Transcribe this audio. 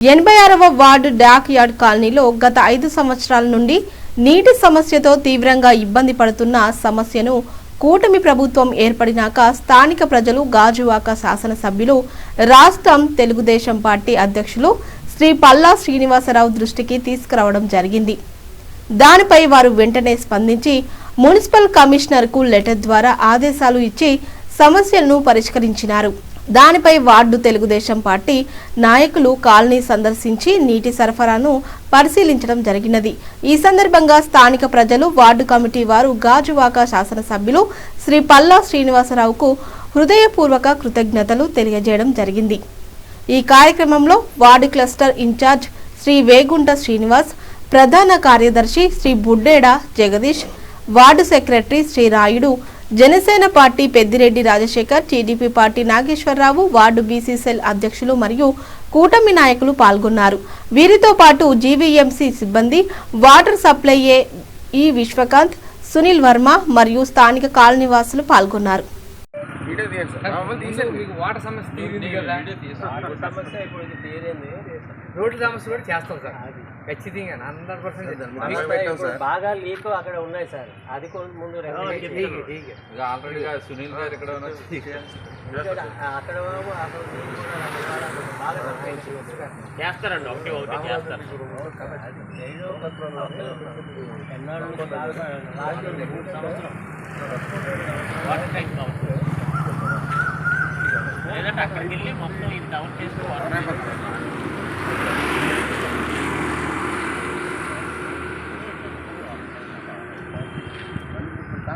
ఎనభై ఆరవ ward dock yard కాలనీలో గత ఐదు సంవత్సరాల నుండి నీటి సమస్యతో తీవ్రంగా ఇబ్బంది పడుతున్న సమస్యను కూటమి ప్రభుత్వం ఏర్పడినాక స్థానిక ప్రజలు గాజువాక శాసనసభ్యులు రాష్ట్రం తెలుగుదేశం పార్టీ అధ్యక్షులు శ్రీ పల్లా శ్రీనివాసరావు దృష్టికి తీసుకురావడం జరిగింది. దానిపై వారు వెంటనే స్పందించి మున్సిపల్ కమిషనర్కు లెటర్ ద్వారా ఆదేశాలు ఇచ్చి సమస్యలను పరిష్కరించినారు. దానిపై వార్డు తెలుగుదేశం పార్టీ నాయకులు కాలనీ సందర్శించి నీటి సరఫరాను పరిశీలించడం జరిగినది. ఈ సందర్భంగా స్థానిక ప్రజలు వార్డు కమిటీ వారు గాజువాక శాసనసభ్యులు శ్రీ పల్లా శ్రీనివాసరావుకు హృదయపూర్వక కృతజ్ఞతలు తెలియజేయడం జరిగింది. ఈ కార్యక్రమంలో ward cluster incharge Shri Vegunta Srinivas ప్రధాన కార్యదర్శి Shri Buddeda Jagadish ward secretary Shri Rayudu Janasena party Peddireddy Rajasekhar TDP party Nageswararao ward BCCL అధ్యక్షులు మరియు కూటమి నాయకులు పాల్గొన్నారు. వీరితో పాటు జీవీఎంసీ సిబ్బంది వాటర్ సప్లై ఏ ఈ విశ్వకాంత్ సునీల్ వర్మ మరియు స్థానిక కాలనీవాసులు పాల్గొన్నారు. వాటర్ సమస్య రోడ్ల సమస్య కూడా చేస్తాం సార్. ఖచ్చితంగా హండ్రెడ్ పర్సెంట్ బాగా లీక్ అక్కడ ఉన్నాయి సార్. అది కొంచెం ముందు ఆల్రెడీ సునీల్ గారు ఇక్కడ అక్కడ. చేస్తారండి ఒకటి ఒకటి చేస్తారు. లేదంటే అక్కడికి వెళ్ళి మొత్తం ఇది డౌన్ చేసుకోవాలి